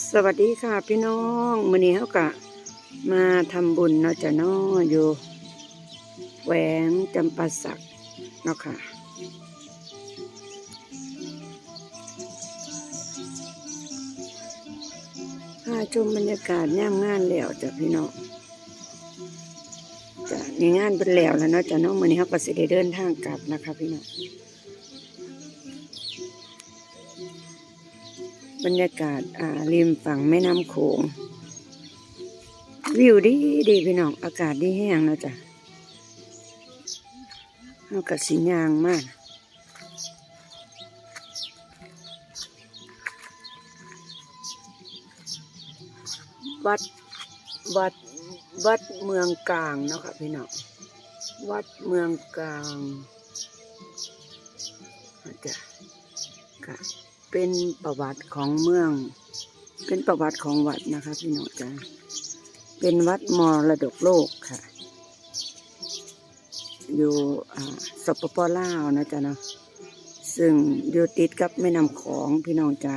สวัสดีค่ะพี่น้องมื้อนี้เฮาก็มาทำบุญเนาะจ้ะนาะอยู่แหวงจำปาสักเนาะค่ะ พาชมบรรยากาศย่ามงานแล้วจ้ะพี่น้องจ้ะนี่งานเป็นแล้วแล้วเนาะจ้ะเนาะมื้อนี้เฮาก็สิได้เดินทางกลับนะคะพี่น้อง บรรยากาศอ่าริมฝั่งแม่น้ำโขง วิวดีดีพี่น้องอากาศดีแห้งนะจ้ะเอากับสียางมากวัดวัดวัดเมืองกลางเนาะค่ะพี่น้องวัดเมืองกลางอาจจะค่ะ เป็นประวัติของเมือง เป็นประวัติของวัดนะคะพี่น้องจ้าเป็นวัดมรดกโลกค่ะ อยู่อ่าสปปลาวนะจ๊ะเนาะซึ่งอยู่ติดกับแม่น้ำของพี่น้องจ้า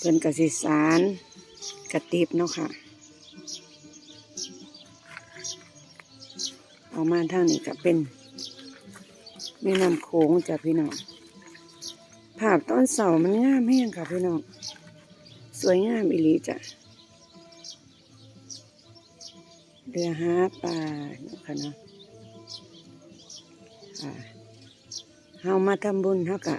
เป็นกสิสารกระติบเนาะค่ะออกมาทางนี้ก็เป็นแม่น้ำโขงจ้ะพี่น้อง ภาพตอนเสามันงามแห้งค่ะพี่น้อง สวยงามอีหลีจ้ะเรือหาปลาเนาะค่ะเนาะเฮามาทำบุญเฮากะ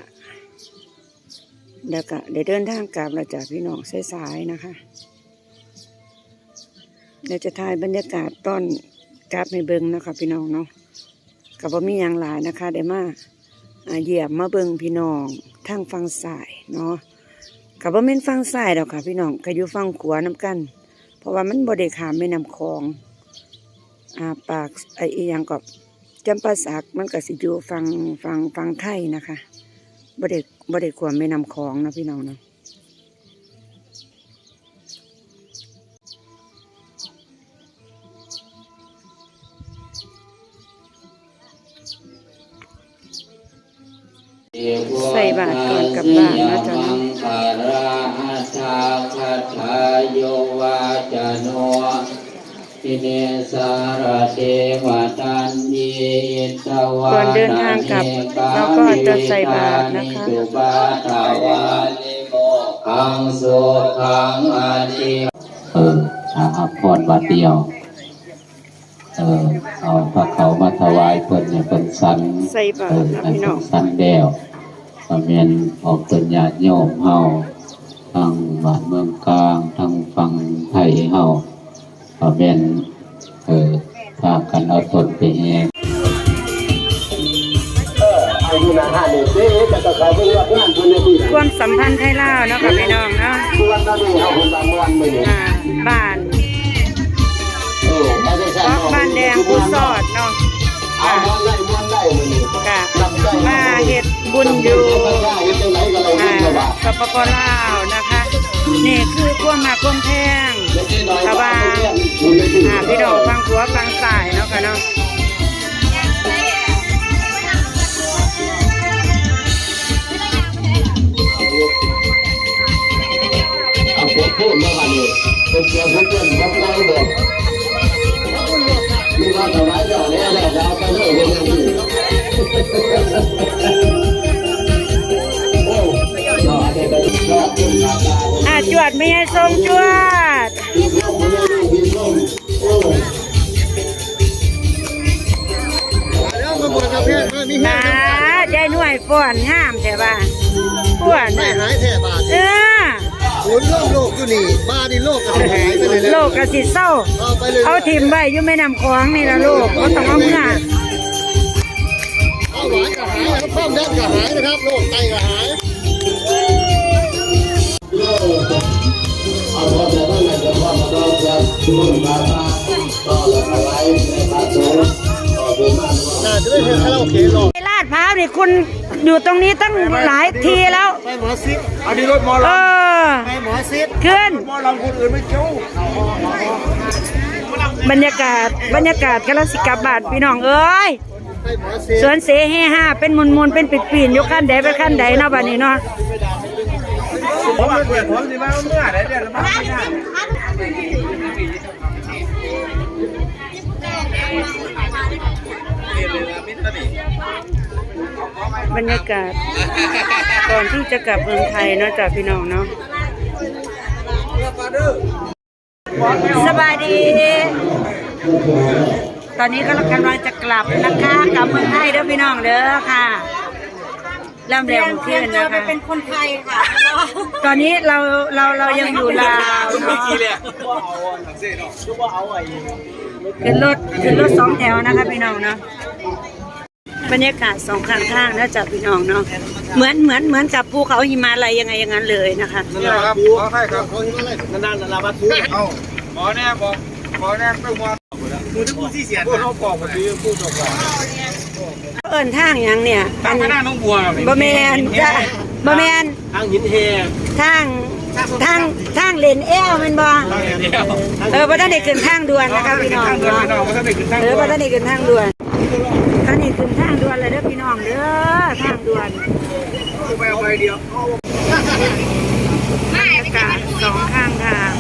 เดี๋ยวกะเดี๋ยวเดินทางกลับแล้วจ้ะพี่น้องสายๆนะคะเดี๋ยวจะถ่ายบรรยากาศตอนกลับให้เบิ่งนะคะพี่น้องเนาะกับว่ามีอย่างหลายนะคะเดี๋ยวมาอ่าเหยียบมาเบิงพี่น้องทางฟังสายเนาะกับว่าเม่นฟังสายดอกค่ะ พี่น้องก็อยู่ฟังขวาน้ำกัน เพราะว่ามันบ่ได้ขามไม่น้ำคลองอ่าปากไอ้ยังกับจำปาสักมันกับสิอยู่ฟังฟังฟังไทยนะคะบ่ได้บ่ได้ขวาไม่น้ำคลองนะพี่น้องเนาะ ใส่บาตรก่อนกลับบ้านนะจ๊ะเนาะคาราหัตถาคาถาโยวาจโนทิเนสารเทวตันเยตวาก่อนเดินทางกลับเราก็จะใส่บาตรนะคะสุปาทาวานิโมขังสุขังอาทิเอออาพรบาทเดียวเออเอาพระเขามาถวายเพิ่นเนี่ยเพิ่นสันใส่บาตรนะพี่น้องสันแดว ก็แม่นออกเป็นญาติโยมเฮาทางบ้านเมืองกลางทางฝั่งไทยเฮาก็แม่นเออพากันเอาตนไปแฮงอายุนาห้าเนี่ยเจ๊จะต้องขาไปเลือกงานคนในที่ไหนความสัมพันธ์ไทยลาวเนาะค่ะพี่น้องเนาะบ้านที่บ้านบ้านแดงผู้สอดเนาะเอาค่ะ บุญอยู่สปปลาวนะคะ นี่คือความมาความแพงชาวบ้านพี่น้องฟังขัวฟังสายเนาะค่ะเนาะเอาเสียงพูดมาบ้านนี่เป็นเสียงพูดเอ่าจวดไม่ให้ส้มจวดบินลงมาเลยบินลงโอ้นะยายหน่วยป่วนงามแต่ว่าป่วนไม่น่ะหายแท่บาทเออศูนย์โลกโลกอยู่นี่บ้านนี่โลกก็หายไปเลยนะโลกกระสิเศร้าเอาไปเลยเอาทิมไว้อยู่แม่น้ำคลองนี่ละลูกก็ต้องเอาเมื่อเอาหวานก็หายแล้วป้อมแดงก็หายนะครับโลกไตก็หาย องจะชุนมาตาต่อละถวายในพระสงฆ์ต่อเป็นมากว่าน่าจะได้เห็นคาราโอเกะหรอกลาดพร้าวนี่คุณอยู่ตรงนี้ตั้งหลายทีแล้วไปหมอซิดอันนี้รถมอเอลอไปหมอซิดขึ้นมอลำคนอื่นไม่เจ้าบรรยากาศบรรยากาศกำลังสิกลับบาทพี่น้องเอ้ยไปหมอซิดสวนเสเฮห้าเป็นมุนมุนๆเป็นปิดปีนๆอยู่ขั้นใดไปขั้นใดเนาะบัดนี้เนาะผมว่าเพื่อนผมสิมาเมื่อไหร่เดี๋ยว บรรยากาศ ก่อนที่จะกลับเมืองไทยเนาะจ้ะพี่น้องเนาะสบายดี ตอนนี้ก็กำลังจะกลับนะคะกลับเมืองไทยเด้อพี่น้องเด้อค่ะเริ่มเร็วขึ้นนะคะเป็นคนไทยค่ะ ตอนนี้เราเราเรายังอยู่ลาวเนาะ ขึ้นรถขึ้นรถสองแถวนะคะพี่น้องเนาะบรรยากาศสองข้างทางนะจ๊ะพี่น้องเนาะเหมือนเหมือนเหมือนกับภูเขาหิมาลัยยังไงอย่างนั้นเลยนะคะนี่ครับขอให้ครับนั่นนั่นนาบัตุเอาหมอแน่บอกหมอแน่ต้องมาผู้ที่ผู้ที่เสียผู้เขาบอกวันนี้ผู้เจ้าของเอิ้นทางหยังเนี่ยตั้งหน้าน้องบัวบ่แมนจ้ะบ่แมนทางหินเฮทาง ทางทางเลนแอลแมันบ่เดียวเออบ่ทันได้ขึ้นทางด่วนนะคะพี่น้องทางเดินเนาะพี่น้องก็ได้ขึ้นทางเออบ่ทันได้ขึ้นทางด่วนตอนนี้ขึ้นทางด่วนเลยเด้อพี่น้องเด้อทางด่วนไปเอาไปเดียวบรรยากาศสองข้างทาง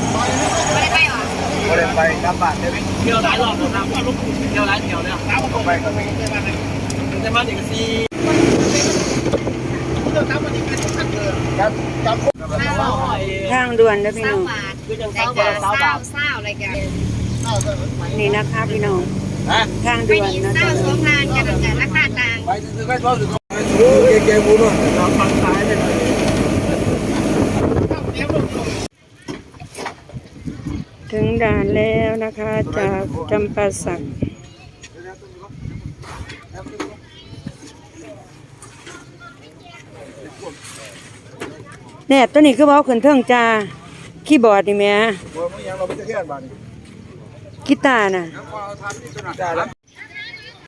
ก็เลยไปกลับบ้านเดี๋ยวเที่ยวหลายรอบแล้วนะเที่ยวหลายเที่ยวเนี่ยน้ำมันไปก็ไม่ได้จะมาอย่างซีครับ ทางด่วนเด้อพี่น้องคือยังแต่เศร้าจะบาทเศร้าเศร้าอะไรกันนี่นะคะพี่น้องฮะทางไม่ด่วนมีนะเศร้าจ๊ะสองงานกันแต่ราคาต่างไปซื้อไปพ่อซื้อโอ้ยเก่งๆบุญว่ะเราฟังซ้ายเลยถึงด่านแล้วนะคะ จากจำปาสัก เนี่ยตัวนี้คือเว้าขึ้นเทิงจ้าคีย์บอร์ดนี่แหม่บัวมึงยังเราไม่จะแค่บ้านนี่กีตาร์น่ะได้แล้ว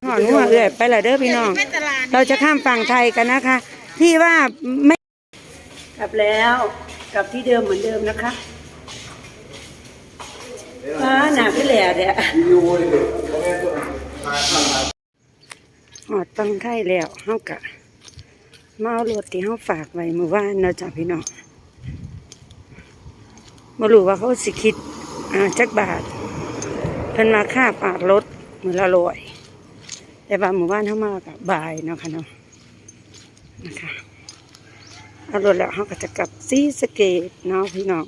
หอนหัวเอื่อยไปละเด้อพี่น้องๆเป็นตลาดเราจะข้ามฝั่งไทยกันนะคะ ที่ว่าไม่กลับแล้วกลับที่เดิมเหมือนเดิมนะคะอ่าหนาพี่แหล่เนี่ยหอดฟังไทยแล้วเฮากะ มาเอารถที่เขาฝากไว้เมื่อวานเราจ้ะพี่น้องบ่รู้ว่าเขาสิคิดอาจักบาทเพิ่นมาค่าฝากรถมือละลอยแต่ว่าหมู่บ้านเขามากับบ่ายเนาะค่ะเนาะนะคะเอารถแล้วเขาก็จะกลับซีสเกตเนาะพี่น้อง